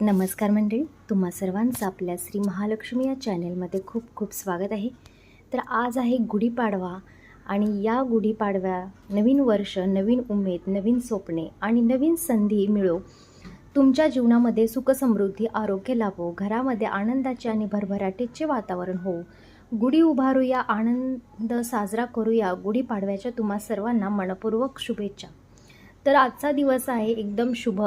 नमस्कार मंडळी तुम्हा सर्वांचं आपल्या श्री महालक्ष्मी या चॅनेलमध्ये खूप खूप स्वागत आहे. तर आज आहे गुढीपाडवा आणि या गुढीपाडव्या नवीन वर्ष नवीन उमेद नवीन स्वप्ने आणि नवीन संधी मिळो. तुमच्या जीवनामध्ये सुखसमृद्धी आरोग्य लाभो घरामध्ये आनंदाचे आणि भरभराटीचे वातावरण हो. गुढी उभारूया आनंद साजरा करूया गुढीपाडव्याच्या तुम्हा सर्वांना मनपूर्वक शुभेच्छा. तर आजचा दिवस आहे एकदम शुभ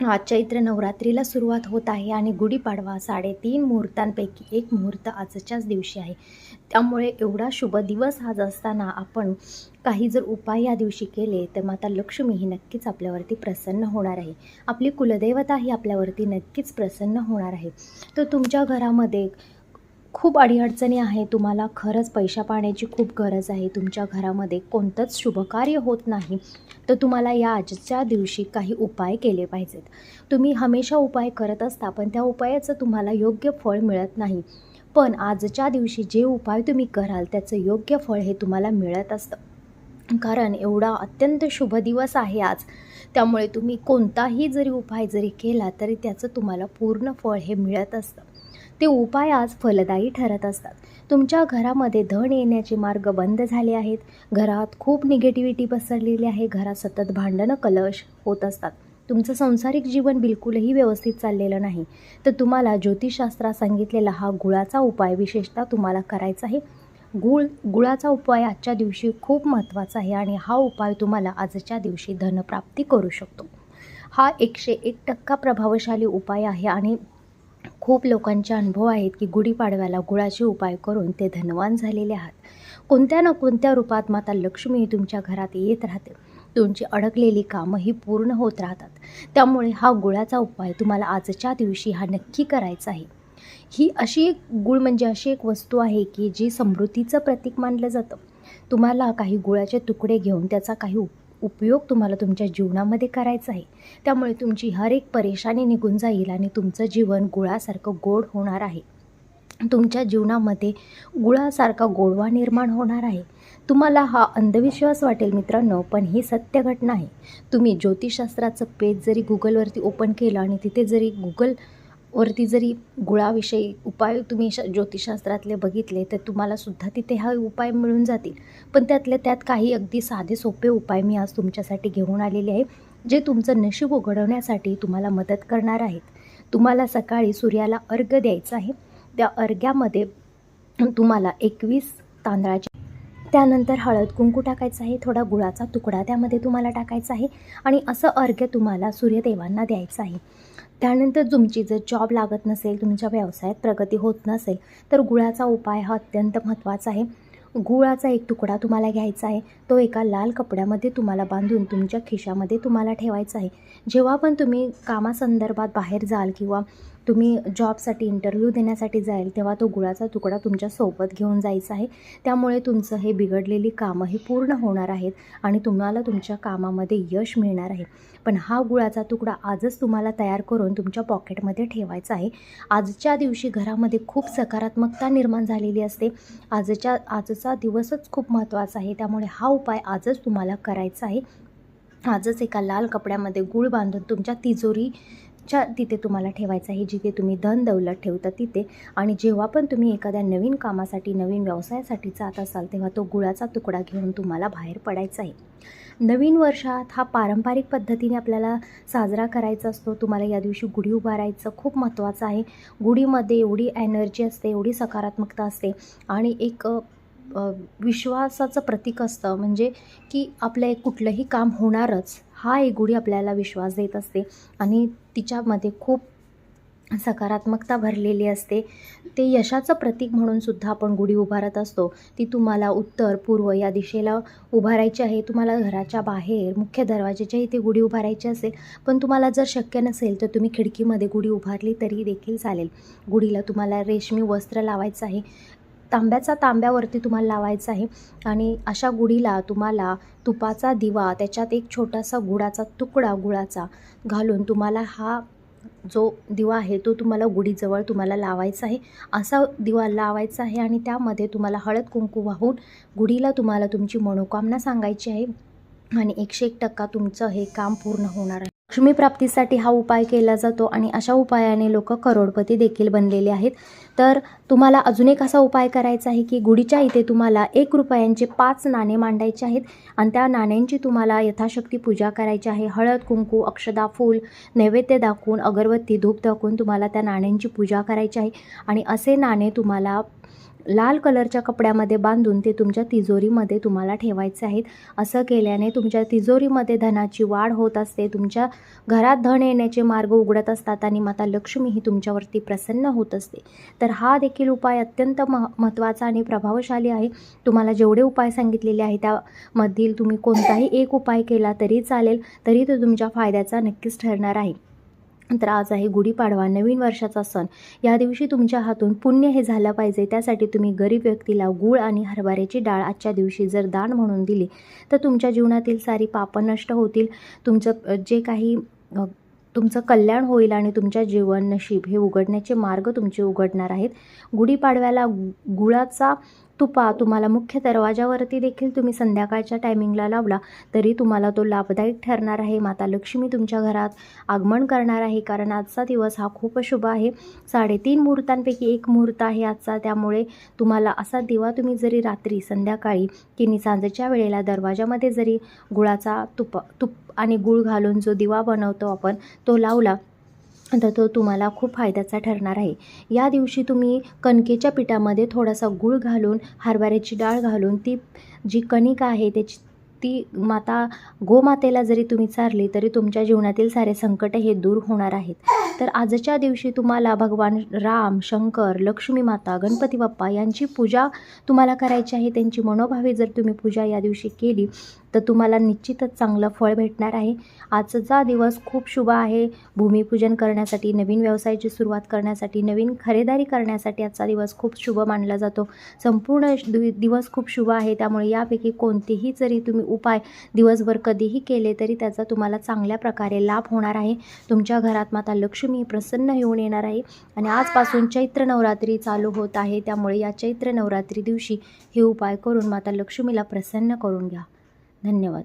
आज चैत्र नवरात्रीला सुरुवात होत आहे आणि गुढीपाडवा साडेतीन मुहूर्तांपैकी एक मुहूर्त आजच्याच दिवशी आहे. त्यामुळे एवढा शुभ दिवस आज असताना आपण काही जर उपाय या दिवशी केले तर माता लक्ष्मी ही नक्कीच आपल्यावरती प्रसन्न होणार आहे. आपली कुलदेवता ही आपल्यावरती नक्कीच प्रसन्न होणार आहे. तर तुमच्या घरामध्ये खूप अडीअडचणी आहे. तुम्हाला खरंच पैशा पाण्याची खूप गरज आहे. तुमच्या घरामध्ये कोणतंच शुभकार्य होत नाही. तर तुम्हाला या आजच्या दिवशी काही उपाय केले पाहिजेत. तुम्ही हमेशा उपाय करत असता पण त्या उपायाचं तुम्हाला योग्य फळ मिळत नाही. पण आजच्या दिवशी जे उपाय तुम्ही कराल त्याचं योग्य फळ हे तुम्हाला मिळत असतं. कारण एवढा अत्यंत शुभ दिवस आहे आज. त्यामुळे तुम्ही कोणताही जरी उपाय जरी केला तरी त्याचं तुम्हाला पूर्ण फळ हे मिळत असतं. ते उपाय आज फलदायी ठरत असतात. तुमच्या घरामध्ये धन येण्याचे मार्ग बंद झाले आहेत. घरात खूप निगेटिव्हिटी पसरलेली आहे. घरात सतत भांडणं कलश होत असतात. तुमचं संसारिक जीवन बिलकुलही व्यवस्थित चाललेलं नाही. तर तुम्हाला ज्योतिषशास्त्रात सांगितलेला हा गुळाचा उपाय विशेषतः तुम्हाला करायचा आहे. गुळ गुळाचा उपाय आजच्या दिवशी खूप महत्त्वाचा आहे आणि हा उपाय तुम्हाला आजच्या दिवशी धनप्राप्ती करू शकतो. हा एकशे एक टक्का प्रभावशाली उपाय आहे आणि खूप लोकांचे अनुभव आहेत की गुढीपाडव्याला गुळाचे उपाय करून ते धनवान झालेले आहात. कोणत्या ना कोणत्या रूपात माता लक्ष्मी ही तुमच्या घरात येत राहते. तुमची अडकलेली कामं ही पूर्ण होत राहतात. त्यामुळे हा गुळाचा उपाय तुम्हाला आजच्या दिवशी हा नक्की करायचा आहे. ही अशी एक गुळ म्हणजे अशी एक वस्तू आहे की जी समृद्धीचं प्रतीक मानलं जातं. तुम्हाला काही गुळाचे तुकडे घेऊन त्याचा काही उप उपयोग तुम्हाला तुमच्या जीवनामध्ये करायचा आहे. त्यामुळे तुमची हर एक परेशानी निघून जाईल आणि तुमचं जीवन गुळासारखं गोड होणार आहे. तुमच्या जीवनामध्ये गुळासारखा गोडवा निर्माण होणार आहे. तुम्हाला हा अंधविश्वास वाटेल मित्रांनो पण ही सत्य घटना आहे. तुम्ही ज्योतिषशास्त्राचं पेज जरी गुगलवरती ओपन केलं आणि तिथे जरी गुगल वरती जरी गुळाविषयी उपाय तुम्ही श ज्योतिषशास्त्रातले बघितले तर तुम्हाला सुद्धा तिथे हा उपाय मिळून जातील. पण त्यातल्या त्यात काही अगदी साधे सोपे उपाय मी आज तुमच्यासाठी घेऊन आलेले आहे जे तुमचं नशीब उघडवण्यासाठी तुम्हाला मदत करणार आहेत. तुम्हाला सकाळी सूर्याला अर्घ द्यायचा आहे. त्या अर्घ्यामध्ये तुम्हाला एकवीस तांदळाचे त्यानंतर हळद कुंकू टाकायचं आहे थोडा गुळाचा तुकडा त्यामध्ये तुम्हाला टाकायचा आहे आणि असं अर्घ्य तुम्हाला सूर्यदेवांना द्यायचं आहे. त्यानंतर तुमची जर जॉब लागत नसेल तुमच्या व्यवसायात प्रगती होत नसेल तर गुळाचा उपाय हा अत्यंत महत्त्वाचा आहे. गुळाचा एक तुकडा तुम्हाला घ्यायचा आहे. तो एका लाल कपड्यामध्ये तुम्हाला बांधून तुमच्या खिशामध्ये तुम्हाला ठेवायचा आहे. जेव्हा पण तुम्ही कामासंदर्भात बाहेर जाल किंवा तुम्ही जॉबसाठी इंटरव्ह्यू देण्यासाठी जाईल तेव्हा तो गुळाचा तुकडा तुमच्यासोबत घेऊन जायचा आहे. त्यामुळे तुमचं हे बिघडलेली कामं ही पूर्ण होणार आहेत आणि तुम्हाला तुमच्या कामामध्ये यश मिळणार आहे. पण हा गुळाचा तुकडा आजच तुम्हाला तयार करून तुमच्या पॉकेटमध्ये ठेवायचा आहे. आजच्या दिवशी घरामध्ये खूप सकारात्मकता निर्माण झालेली असते. आजच्या आजचा दिवसच खूप महत्त्वाचा आहे. त्यामुळे हा उपाय आजच तुम्हाला करायचा आहे. आजच एका लाल कपड्यामध्ये गूळ बांधून तुमच्या तिजोरीच्या तिथे तुम्हाला ठेवायचं आहे. जिथे तुम्ही धन दौलत ठेवता तिथे. आणि जेव्हा पण तुम्ही एखाद्या नवीन कामासाठी नवीन व्यवसायासाठी जात असाल तेव्हा तो गुळाचा तुकडा घेऊन तुम्हाला बाहेर पडायचा आहे. नवीन वर्षात हा पारंपरिक पद्धतीने आपल्याला साजरा करायचा असतो. तुम्हाला या दिवशी गुढी उभारायचं खूप महत्त्वाचं आहे. गुढीमध्ये एवढी एनर्जी असते एवढी सकारात्मकता असते. आणि एक विश्वासाचं प्रतीक असतं. म्हणजे की आपलं एक कुठलंही काम होणारच हा एक गुढी आपल्याला विश्वास देत असते. आणि तिच्यामध्ये खूप सकारात्मकता भरलेली असते. ते यशाचं प्रतीक म्हणून सुद्धा आपण गुढी उभारत असतो. ती तुम्हाला उत्तर पूर्व या दिशेला उभारायची आहे. तुम्हाला घराच्या बाहेर मुख्य दरवाजेच्या इथे गुढी उभारायची असेल पण तुम्हाला जर शक्य नसेल तर तुम्ही खिडकीमध्ये गुढी उभारली तरी देखील चालेल. गुढीला तुम्हाला रेशमी वस्त्र लावायचं आहे. तांब्याचा तांब्यावरती तुम्हाला लावायचा आहे. आणि अशा गुढीला तुम्हाला तुपाचा दिवा त्याच्यात एक छोटासा गुळाचा तुकडा गुळाचा घालून तुम्हाला हा जो दिवा आहे तो तुम्हाला गुढीजवळ तुम्हाला लावायचा आहे. असा दिवा लावायचा आहे आणि त्यामध्ये तुम्हाला हळद कुंकू वाहून गुढीला तुम्हाला तुमची मनोकामना सांगायची आहे. आणि एकशे एक टक्का तुमचं हे काम पूर्ण होणार आहे. लक्ष्मी प्राप्तीसाठी हा उपाय केला जातो आणि अशा उपायाने लोक करोडपती देखील बनलेले आहेत. तर तुम्हाला अजून एक असा उपाय करायचा आहे की गुढीच्या इथे तुम्हाला एक रुपयांचे पाच नाणे मांडायचे आहेत आणि त्या नाण्यांची तुम्हाला यथाशक्ती पूजा करायची आहे. हळद कुंकू अक्षदा फूल नैवेद्य दाखवून अगरबत्ती धूप दाखवून तुम्हाला त्या नाण्यांची पूजा करायची आहे. आणि असे नाणे तुम्हाला लाल कलरच्या कपड्यामध्ये बांधून ते तुमच्या तिजोरीमध्ये तुम्हाला ठेवायचे आहेत. असं केल्याने तुमच्या तिजोरीमध्ये धनाची वाढ होत असते. तुमच्या घरात धन येण्याचे मार्ग उघडत असतात आणि माता लक्ष्मी ही तुमच्यावरती प्रसन्न होत असते. तर हा देखील उपाय अत्यंत मह महत्त्वाचा आणि प्रभावशाली आहे. तुम्हाला जेवढे उपाय सांगितलेले आहे त्यामधील तुम्ही कोणताही एक उपाय केला तरी चालेल. तरी तो तुमच्या फायद्याचा नक्कीच ठरणार आहे. तर आज आहे गुढीपाडवा नवीन वर्षाचा सण. या दिवशी तुमच्या हातून पुण्य हे झालं पाहिजे. त्यासाठी तुम्ही गरीब व्यक्तीला गूळ आणि हरभऱ्याची डाळ आजच्या दिवशी जर दान म्हणून दिली तर तुमच्या जीवनातील सारी पापं नष्ट होतील. तुमचं जे काही तुमचं कल्याण होईल आणि तुमच्या जीवन नशीब हे उघडण्याचे मार्ग तुमचे उघडणार आहेत. गुढीपाडव्याला गु- गुळाचा तुपा तुम्हाला मुख्य दरवाजावरती देखील तुम्ही संध्याकाळच्या टायमिंगला लावला तरी तुम्हाला तो लाभदायक ठरणार आहे. माता लक्ष्मी तुमच्या घरात आगमन करणार आहे कारण आजचा दिवस हा खूप शुभ आहे. साडेतीन मुहूर्तांपैकी एक मुहूर्त आहे आजचा त्यामुळे तुम्हाला असा दिवा तुम्ही जरी रात्री संध्याकाळी किनी सांजेच्या वेळेला दरवाजामध्ये जरी गुळाचा तुप तुप आणि गुळ घालून जो दिवा बनवतो आपण तो लावला तर तो तुम्हाला खूप फायद्याचा ठरणार आहे. या दिवशी तुम्ही कणकेच्या पिठामध्ये थोडासा गूळ घालून हरभऱ्याची डाळ घालून ती जी कणिक आहे त्याची ती माता गोमातेला जरी तुम्ही चारली तरी तुमच्या जीवनातील सारे संकट हे दूर होणार आहेत. तर आजच्या दिवशी तुम्हाला भगवान राम शंकर लक्ष्मी माता गणपती बाप्पा यांची पूजा तुम्हाला करायची आहे. त्यांची मनोभावे जर तुम्ही पूजा या दिवशी केली तर तुम्हाला निश्चितच चांगलं फळ भेटणार आहे. आजचा दिवस खूप शुभ आहे. भूमिपूजन करण्यासाठी नवीन व्यवसायाची सुरुवात करण्यासाठी नवीन खरेदारी करण्यासाठी आजचा दिवस खूप शुभ मानला जातो. संपूर्ण दि- दिवस खूप शुभ आहे. त्यामुळे यापैकी कोणतेही जरी तुम्ही उपाय दिवसभर कधीही केले तरी त्याचा तुम्हाला चांगल्या प्रकारे लाभ होणार आहे. तुमच्या घरात माता लक्ष्मी प्रसन्न येऊन येणार आहे. आणि आजपासून चैत्र नवरात्री चालू होत आहे. त्यामुळे या चैत्र नवरात्री दिवशी हे उपाय करून माता लक्ष्मीला प्रसन्न करून घ्या. धन्यवाद.